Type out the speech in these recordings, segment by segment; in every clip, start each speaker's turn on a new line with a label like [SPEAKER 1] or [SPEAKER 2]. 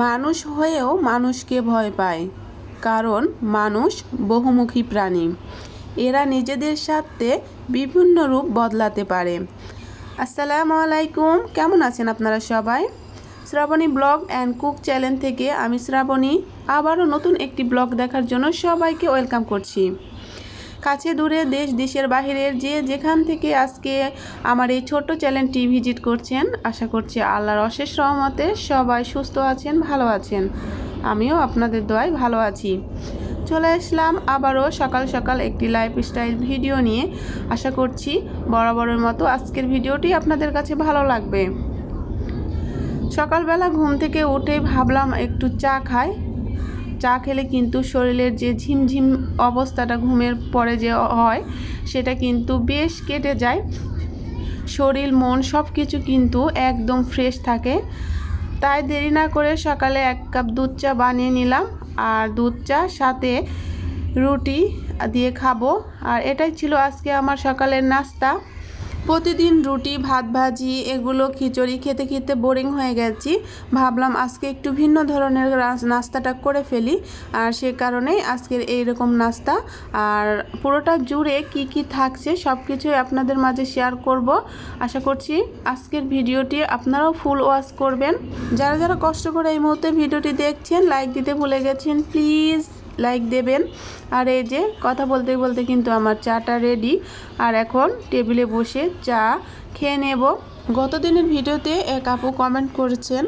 [SPEAKER 1] মানুষ হয়েও মানুষকে ভয় পায়, কারণ মানুষ বহুমুখী প্রাণী। এরা নিজেদের স্বার্থে বিভিন্ন রূপ বদলাতে পারে। আসসালামু আলাইকুম, কেমন আছেন আপনারা সবাই? Shrabani blog and cook channel থেকে আমি শ্রাবণী। আবারও নতুন একটি ব্লগ দেখার জন্য সবাইকে ওয়েলকাম করছি। কাছে দূরে দেশ, দেশের বাহিরের যে যেখান থেকে আজকে আমার এই ছোট্ট চ্যানেলটি ভিজিট করছেন, আশা করছি আল্লাহর অশেষ রহমতে সবাই সুস্থ আছেন, ভালো আছেন। আমিও আপনাদের দোয়ায় ভালো আছি। চলে আসলাম আবারও সকাল সকাল একটি লাইফস্টাইল ভিডিও নিয়ে। আশা করছি বরাবরের মতো আজকের ভিডিওটি আপনাদের কাছে ভালো লাগবে। সকালবেলা ঘুম থেকে উঠে ভাবলাম একটু চা খাই। চা খেলে কিন্তু শরীরের যে ঝিমঝিম অবস্থাটা ঘুমের পরে যে হয়, সেটা কিন্তু বেশ কেটে যায়। শরীর, মন সব কিছু কিন্তু একদম ফ্রেশ থাকে। তাই দেরি না করে সকালে এক কাপ দুধ চা বানিয়ে নিলাম আর দুধ চা, সাথে রুটি দিয়ে খাব। আর এটাই ছিল আজকে আমার সকালের নাস্তা। প্রতিদিন রুটি, ভাত ভাজি, এগুলো খিচুড়ি খেতে খেতে বোরিং হয়ে গেছি। ভাবলাম আজকে একটু ভিন্ন ধরনের নাস্তাটা করে ফেলি। আর সে কারণেই আজকের এই রকম নাস্তা। আর পুরোটা জুড়ে কি কি থাকছে সব কিছুই আপনাদের মাঝে শেয়ার করব। আশা করছি আজকের ভিডিওটি আপনারাও ফুল ওয়াচ করবেন। যারা যারা কষ্ট করে এই মুহূর্তে ভিডিওটি দেখছেন লাইক দিতে ভুলে গেছেন প্লিজ লাইক দেবেন। আর এই যে কথা বলতে বলতে কিন্তু আমার চাটা রেডি আর এখন টেবিলে বসে চা খেয়ে নেব। গত দিনের ভিডিওতে এক আপু কমেন্ট করেছেন,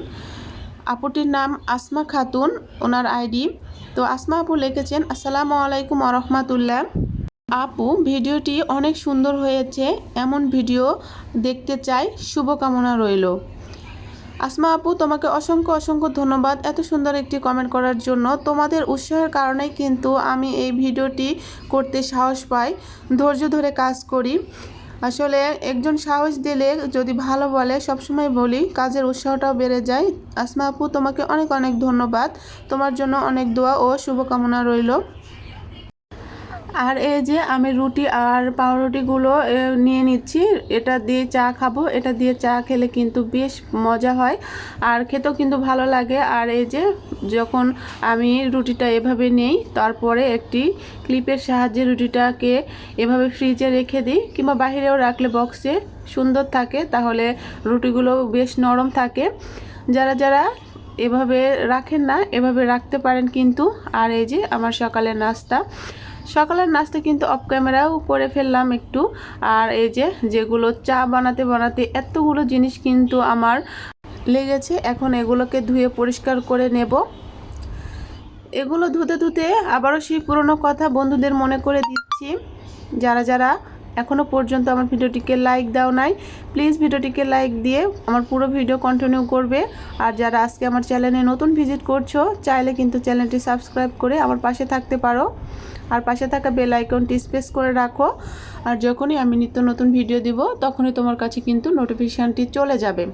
[SPEAKER 1] আপুটির নাম আসমা খাতুন, ওনার আইডি তো আসমা আপু লিখেছেন, আসসালামু আলাইকুম আরহামাতুল্লাহ আপু, ভিডিওটি অনেক সুন্দর হয়েছে। এমন ভিডিও দেখতে চাই। শুভকামনা রইল। আসমা আপু, তোমাকে অসংখ্য অসংখ্য ধন্যবাদ এত সুন্দর একটি কমেন্ট করার জন্য। তোমাদের উৎসাহের কারণেই কিন্তু আমি এই ভিডিওটি করতে সাহস পাই, ধৈর্য ধরে কাজ করি। আসলে একজন সাহস দিলে যদি ভালো বলে, সবসময় বলি কাজের উৎসাহটাও বেড়ে যায়। আসমা আপু, তোমাকে অনেক অনেক ধন্যবাদ। তোমার জন্য অনেক দোয়া ও শুভকামনা রইল। আর এই যে আমি রুটি আর পাউরুটিগুলো নিয়ে নিচ্ছি। এটা দিয়ে চা খাব। এটা দিয়ে চা খেলে কিন্তু বেশ মজা হয় আর খেতেও কিন্তু ভালো লাগে। আর এই যে যখন আমি রুটিটা এভাবে নেই, তারপরে একটি ক্লিপের সাহায্যে রুটিটাকে এভাবে ফ্রিজে রেখে দিই কিংবা বাইরেও রাখলে বক্সে সুন্দর থাকে, তাহলে রুটিগুলো বেশ নরম থাকে। যারা যারা এভাবে রাখেন না, এভাবে রাখতে পারেন কিন্তু। আর এই যে আমার সকালের নাস্তা। সকালের নাস্তা কিন্তু অফ ক্যামেরাও করে ফেললাম একটু। আর এই যে, যেগুলো চা বানাতে বানাতে এতগুলো জিনিস কিন্তু আমার লেগেছে, এখন এগুলোকে ধুয়ে পরিষ্কার করে নেব। এগুলো ধুতে ধুতে আবারও সেই পুরনো কথা বন্ধুদের মনে করে দিচ্ছি। যারা যারা এখনও পর্যন্ত আমার ভিডিওটিকে লাইক দাও নাই। প্লিজ ভিডিওটিকে লাইক দিয়ে আমার পুরো ভিডিও কন্টিনিউ করবে। আর যারা আজকে আমার চ্যানেলে নতুন ভিজিট করছ, চাইলে কিন্তু চ্যানেলটি সাবস্ক্রাইব করে আমার পাশে থাকতে পারো। আর পাশে থাকা বেল আইকনটি স্পেস করে রাখো। আর যখনই আমি নিত্য নতুন ভিডিও দিব, তখনই তোমার কাছে কিন্তু নোটিফিকেশানটি চলে যাবে।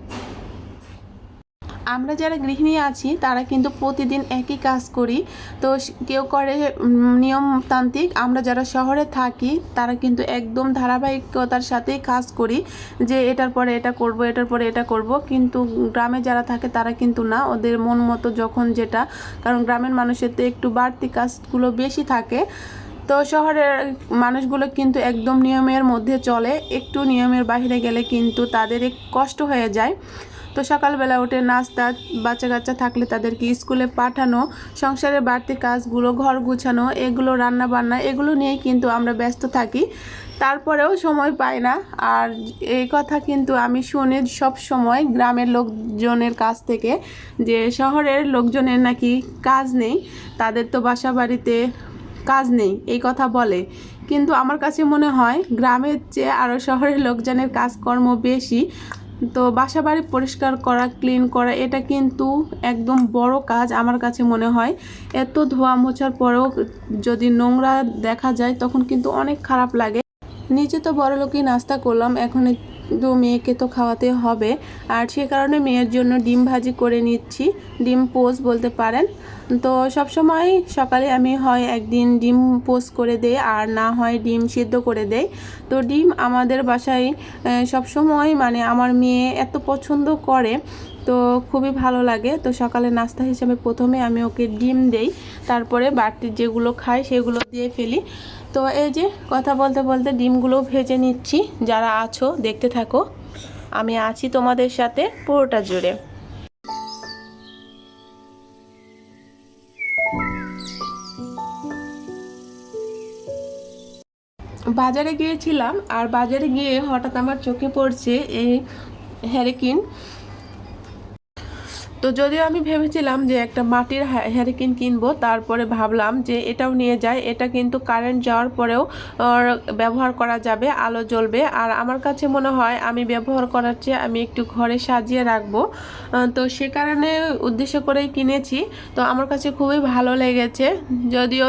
[SPEAKER 1] আমরা যারা গৃহিণী আছি, তারা কিন্তু প্রতিদিন একই কাজ করি। তো কেউ করে নিয়মতান্ত্রিক, আমরা যারা শহরে থাকি, তারা কিন্তু একদম ধারাবাহিকতার সাথেই কাজ করি যে এটার পরে এটা করব, এটার পরে এটা করব। কিন্তু গ্রামে যারা থাকে, তারা কিন্তু না। ওদের মন মতো যখন যেটা, কারণ গ্রামের মানুষের তো একটু বাড়তি কাজগুলো বেশি থাকে। তো শহরের মানুষগুলো কিন্তু একদম নিয়মের মধ্যে চলে। একটু নিয়মের বাইরে গেলে কিন্তু তাদের কষ্ট হয়ে যায়। তো সকালবেলা উঠে নাস্তা বাচ্চা কাচ্চা থাকলে তাদেরকে স্কুলে পাঠানো, সংসারের বাড়তি কাজগুলো, ঘর গুছানো, এগুলো রান্না বান্না এগুলো নিয়েই কিন্তু আমরা ব্যস্ত থাকি। তারপরেও সময় পাই না। আর এই কথা কিন্তু আমি শুনি সব সময় গ্রামের লোকজনের কাছ থেকে যে শহরের লোকজনের নাকি কাজ নেই, তাদের তো বাসা বাড়িতে কাজ নেই, এই কথা বলে। কিন্তু আমার কাছে মনে হয়, গ্রামের চেয়ে আরও শহরের লোকজনের কাজকর্ম বেশি। তো বাসা বাড়ি পরিষ্কার করা ক্লিন করা, এটা কিন্তু একদম বড় কাজ আমার কাছে মনে হয়। এত ধোয়া মোছার পরেও যদি নোংরা দেখা যায় তখন কিন্তু অনেক খারাপ লাগে। নিচে তো বড় লোকই নাস্তা করলাম, এখন একটু মেয়েকে তো খাওয়াতে হবে। আর সে কারণে মেয়ের জন্য ডিম ভাজি করে নিচ্ছি। ডিম পোজ বলতে পারেন। তো সব সময় সকালে আমি হয় একদিন ডিম পোজ করে দেই, আর না হয় ডিম সিদ্ধ করে দেই। তো ডিম আমাদের বাসায় সব সময় মানে আমার মেয়ে এত পছন্দ করে তো খুবই ভালো লাগে। তো সকালে নাস্তা হিসেবে প্রথমে আমি ওকে ডিম দেই, তারপরে বাড়তি যেগুলো খাই সেগুলো দিয়ে ফেলি। তো এই যে কথা বলতে বলতে ডিমগুলো ভেজে নিচ্ছি। যারা আছো, দেখতে থাকো। আমি আছি তোমাদের সাথে পুরোটা জুড়ে। বাজারে গিয়েছিলাম, আর বাজারে গিয়ে হঠাৎ আমার চোখে পড়ছে এই হ্যারিকিন। তো যদিও আমি ভেবেছিলাম যে একটা মাটির হ্যারিকিন কিনবো, তারপরে ভাবলাম যে এটাও নিয়ে যাই। এটা কিন্তু কারেন্ট যাওয়ার পরেও ব্যবহার করা যাবে, আলো জ্বলবে। আর আমার কাছে মনে হয় আমি ব্যবহার করার চেয়ে আমি একটু ঘরে সাজিয়ে রাখব। তো সে কারণে উদ্দেশ্য করেই কিনেছি। তো আমার কাছে খুবই ভালো লেগেছে। যদিও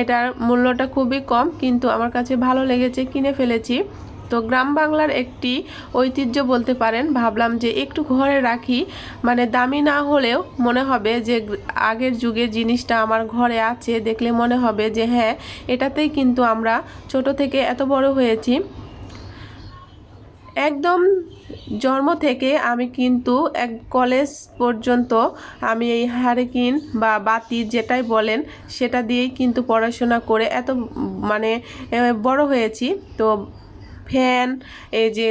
[SPEAKER 1] এটার মূল্যটা খুবই কম, কিন্তু আমার কাছে ভালো লেগেছে, কিনে ফেলেছি। তো গ্রাম বাংলার একটি ঐতিহ্য বলতে পারেন, ভাবলাম যে একটু ঘরে রাখি। মানে দামি না হলেও মনে হবে যে আগের যুগের জিনিসটা আমার ঘরে আছে, দেখলে মনে হবে যে হ্যাঁ এটাতেই কিন্তু আমরা ছোট থেকে এত বড় হয়েছি। একদম জন্ম থেকে আমি কিন্তু এক কলেজ পর্যন্ত আমি এই হারিকিন বা বাতি যেটাই বলেন, সেটা দিয়েই কিন্তু পড়াশোনা করে এত মানে বড় হয়েছি। তো ফ্যান, এই যে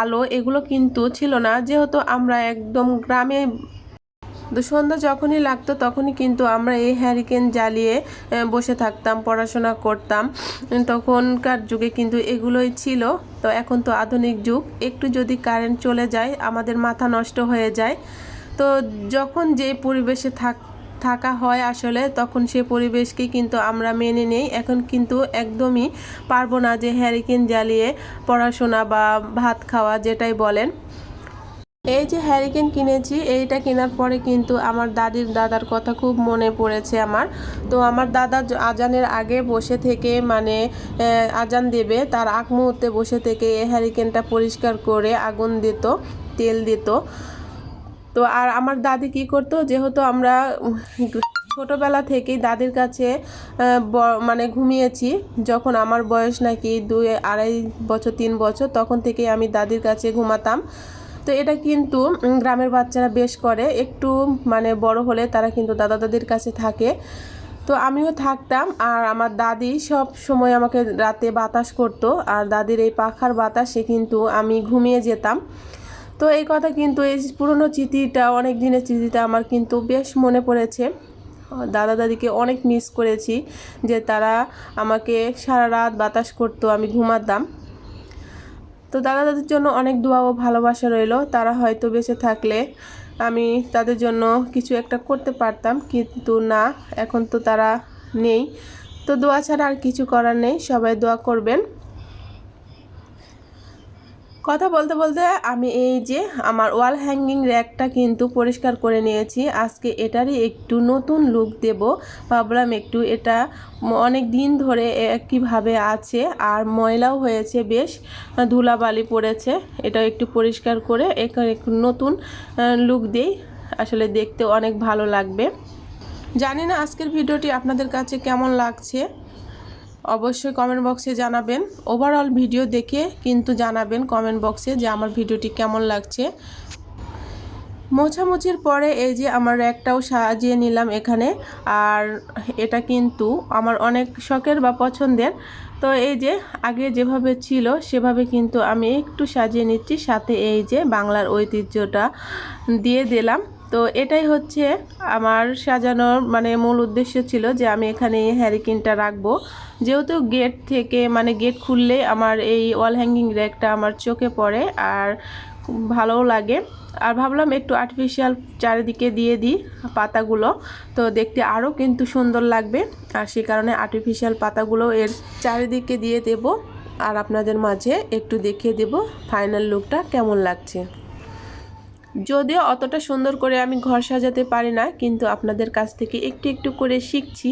[SPEAKER 1] আলো, এগুলো কিন্তু ছিল না। যেহেতু আমরা একদম গ্রামে সন্ধ্যা যখনই লাগতো তখনই কিন্তু আমরা এই হ্যারিকেন জ্বালিয়ে বসে থাকতাম, পড়াশোনা করতাম। তখনকার যুগে কিন্তু এগুলোই ছিল। তো এখন তো আধুনিক যুগ। একটু যদি কারেন্ট চলে যায়, আমাদের মাথা নষ্ট হয়ে যায়। তো যখন যে পরিবেশে থাক থাকা হয় আসলে, তখন সে পরিবেশকে কিন্তু আমরা মেনে নেই। এখন কিন্তু একদমই পারব না যে হ্যারিকেন জ্বালিয়ে পড়াশোনা বা ভাত খাওয়া যেটাই বলেন। এই যে হ্যারিকেন কিনেছি, এইটা কেনার পরে কিন্তু আমার দাদির দাদার কথা খুব মনে পড়েছে আমার। তো আমার দাদা আজানের আগে বসে থেকে মানে আজান দেবে, তার আগ মুহূর্তে বসে থেকে এই হ্যারিকেনটা পরিষ্কার করে আগুন দিত, তেল দিত। তো আর আমার দাদি কি করতো, যেহেতু আমরা ছোটোবেলা থেকেই দাদির কাছে মানে ঘুমিয়েছি, যখন আমার বয়স নাকি দুই, আড়াই বছর, তিন বছর, তখন থেকেই আমি দাদির কাছে ঘুমাতাম। তো এটা কিন্তু গ্রামের বাচ্চারা বেশ করে, একটু মানে বড় হলে তারা কিন্তু দাদা দাদির কাছে থাকে। তো আমিও থাকতাম, আর আমার দাদি সব সময় আমাকে রাতে বাতাস করতো, আর দাদির এই পাখার বাতাসে কিন্তু আমি ঘুমিয়ে যেতাম। তো এই কথা কিন্তু এই পুরনো স্মৃতিটা অনেক দিনের স্মৃতিটা আমার কিন্তু বেশ মনে পড়েছে। দাদা দাদিকে অনেক মিস করেছি যে তারা আমাকে সারা রাত বাতাস করতো, আমি ঘুমাতাম। তো দাদা দাদির জন্য অনেক দোয়া ও ভালোবাসা রইল, তারা হয়তো বেঁচে থাকলে আমি তাদের জন্য কিছু একটা করতে পারতাম, কিন্তু না, এখন তো তারা নেই। তো দোয়া ছাড়া আর কিছু করার নেই, সবাই দোয়া করবেন। কথা বলতে বলতে আমি এই যে আমার ওয়াল হ্যাঙ্গিং র্যাকটা কিন্তু পরিষ্কার করে নিয়েছি। আজকে এটারই একটু নতুন লুক দেব। ভাবলাম একটু এটা অনেক দিন ধরে একইভাবে আছে। আর ময়লাও হয়েছে বেশ, ধুলাবালি পড়েছে। এটা একটু পরিষ্কার করে এখানে একটু নতুন লুক দিই। আসলে দেখতে অনেক ভালো লাগবে। জানি না আজকের ভিডিওটি আপনাদের কাছে কেমন লাগছে। অবশ্যই কমেন্ট বক্সে জানাবেন। ওভারঅল ভিডিও দেখে কিন্তু জানাবেন কমেন্ট বক্সে যে আমার ভিডিওটি কেমন লাগছে। মোছামুছির পরে এই যে আমার র্যাকটাও সাজিয়ে নিলাম এখানে। আর এটা কিন্তু আমার অনেক শখের বা পছন্দের। তো এই যে আগে যেভাবে ছিল সেভাবে কিন্তু আমি একটু সাজিয়ে নিচ্ছি। সাথে এই যে বাংলার ঐতিহ্যটা দিয়ে দিলাম। তো এটাই হচ্ছে আমার সাজানোর মানে মূল উদ্দেশ্য ছিল যে আমি এখানে হ্যারিকেনটা রাখব। যেহেতু গেট থেকে মানে গেট খুললে আমার এই ওয়াল হ্যাঙ্গিং র্যাকটা আমার চোখে পড়ে আর ভালোও লাগে। আর ভাবলাম একটু আর্টিফিশিয়াল চারিদিকে দিয়ে দিই পাতাগুলো। তো দেখতে আরও কিন্তু সুন্দর লাগবে। আর সে কারণে আর্টিফিশিয়াল পাতাগুলো এর চারিদিকে দিয়ে দেব। আর আপনাদের মাঝে একটু দেখিয়ে দেব ফাইনাল লুকটা কেমন লাগছে। যদিও অতটা সুন্দর করে আমি ঘর সাজাতে পারি না, কিন্তু আপনাদের কাছ থেকে একটু একটু করে শিখছি।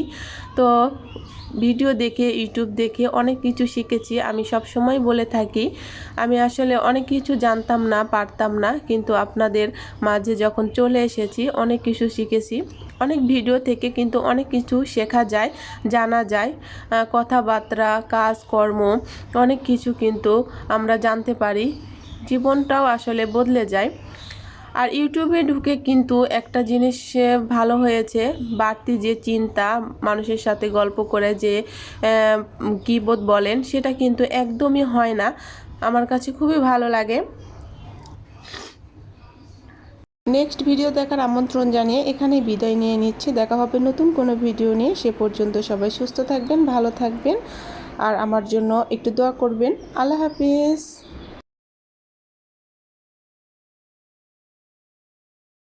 [SPEAKER 1] তো ভিডিও দেখে, ইউটিউব দেখে অনেক কিছু শিখেছি, আমি সব সময় বলে থাকি। আমি আসলে অনেক কিছু জানতাম না, পারতাম না, কিন্তু আপনাদের মাঝে যখন চলে এসেছি, অনেক কিছু শিখেছি। অনেক ভিডিও থেকে কিন্তু অনেক কিছু শেখা যায়, জানা যায়। কথাবার্তা, কাজকর্ম, অনেক কিছু কিন্তু আমরা জানতে পারি। জীবনটাও আসলে বদলে যায়। আর ইউটিউবে ঢুকে কিন্তু একটা জিনিস ভালো হয়েছে। বাড়তি যে চিন্তা, মানুষের সাথে গল্প করে যে কিবোধ বলেন, সেটা কিন্তু একদমই হয় না। আমার কাছে খুবই ভালো লাগে।
[SPEAKER 2] নেক্সট ভিডিও দেখার আমন্ত্রণ জানিয়ে এখানেই বিদায় নিয়ে নিচ্ছি। দেখা হবে নতুন কোনো ভিডিও নিয়ে। সে পর্যন্ত সবাই সুস্থ থাকবেন, ভালো থাকবেন। আর আমার জন্য একটু দোয়া করবেন। আল্লাহ হাফিজ।